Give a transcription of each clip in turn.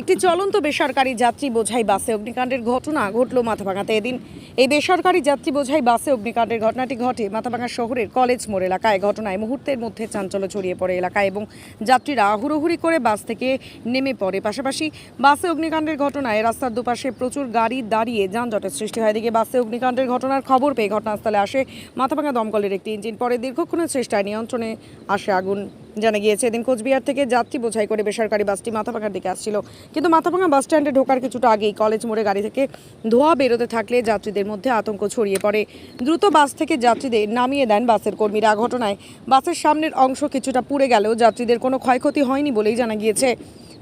একটি চলন্ত বেসরকারি যাত্রী বোঝাই বাসে অগ্নিকাণ্ডের ঘটনা ঘটল মাথাভাঙাতে এদিন। এই বেসরকারি যাত্রী বোঝাই বাসে অগ্নিকাণ্ডের ঘটনাটি ঘটে মাথাভাঙা শহরের কলেজ মোড় এলাকায়। ঘটনায় মুহূর্তের মধ্যে চাঞ্চল্য ছড়িয়ে পড়ে এলাকায় এবং যাত্রীরা হুড়োহুড়ি করে বাস থেকে নেমে পড়ে। পাশাপাশি বাসে অগ্নিকাণ্ডের ঘটনায় রাস্তার দুপাশে প্রচুর গাড়ি দাঁড়িয়ে যানজটের সৃষ্টি হয়। এদিকে বাসে অগ্নিকাণ্ডের ঘটনার খবর পেয়ে ঘটনাস্থলে আসে মাথাভাঙা দমকলের একটি ইঞ্জিন। পরে দীর্ঘক্ষণের চেষ্টায় নিয়ন্ত্রণে আসে আগুন। জানা গিয়েছে, এদিন কোচবিহার থেকে যাত্রী বোঝাই করে বেসরকারি বাসটি মাথাভাঙার দিকে আসছিল। কিন্তু মাথাভাঙা বাস স্ট্যান্ডে ঢোকার কিছুটা আগেই কলেজ মোড়ে গাড়ি থেকে ধোঁয়া বেরোতে থাকলে যাত্রীদের মধ্যে আতঙ্ক ছড়িয়ে পড়ে। দ্রুত বাস থেকে যাত্রীদের নামিয়ে দেন বাসের কর্মীরা। ঘটনায় বাসের সামনের অংশ কিছুটা পুড়ে গেলেও যাত্রীদের কোনো ক্ষয়ক্ষতি হয়নি বলেই জানা গিয়েছে।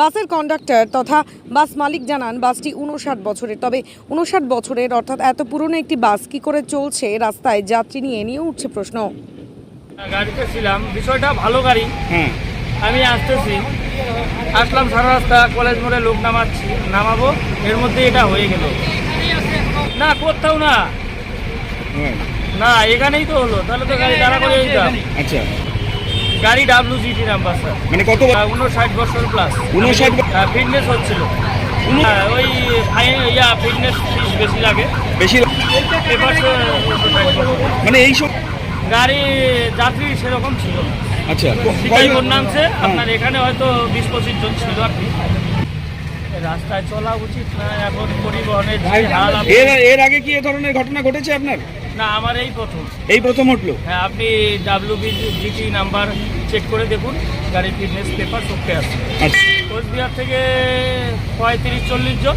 বাসের কন্ডাক্টর তথা বাস মালিক জানান, বাসটি উনষাট বছরের। তবে উনষাট বছরের, অর্থাৎ এত পুরনো একটি বাস কি করে চলছে রাস্তায় যাত্রী নিয়ে নিয়ে উঠছে প্রশ্ন। গাড়িতে ছিলাম। বিষয়টা ভালো গাড়ি। আমি আসতেছি। আসলাম সারা রাস্তা কলেজ মোড়ে লোক নামাচ্ছি নামাবো। এর মধ্যে এটা হয়ে গেল। না কোথাও না। না এখানেই তো হলো। তাহলে তো গাড়ি দাঁড়া করে দিতাম। আচ্ছা। গাড়ি ডাব্লিউ জিটি নাম্বার স্যার মানে কত উনষাট বছর প্লাস 59 ব- ফিটনেস হচ্ছিল। হ্যাঁ, ওই ফাইন ইয়া ফিটনেস বেশি লাগে। বেশি মানে এই সব গাড়ি যাত্রী সেরকম ছিল না। আচ্ছা। সিটাই নামছে। আপনার এখানে হয়তো বিশ পঁচিশ জন ছিল আর কি। রাস্তায় চলা উচিত না এখন পরিবহনের এর এর আগে কি এ ধরনের ঘটনা ঘটেছে আপনার? না আমার এই প্রথম। এই প্রথম ঘটলো হ্যাঁ আপনি ডাব্লিউ জিটি নাম্বার চেক করে দেখুন গাড়ির ফিটনেস পেপার সবকে আছে। আচ্ছা। কোচবিহার থেকে পঁয়ত্রিশ চল্লিশ জন।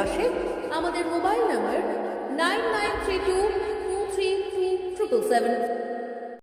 পাশে আমাদের mobile number nine nine three two two three three triple seven.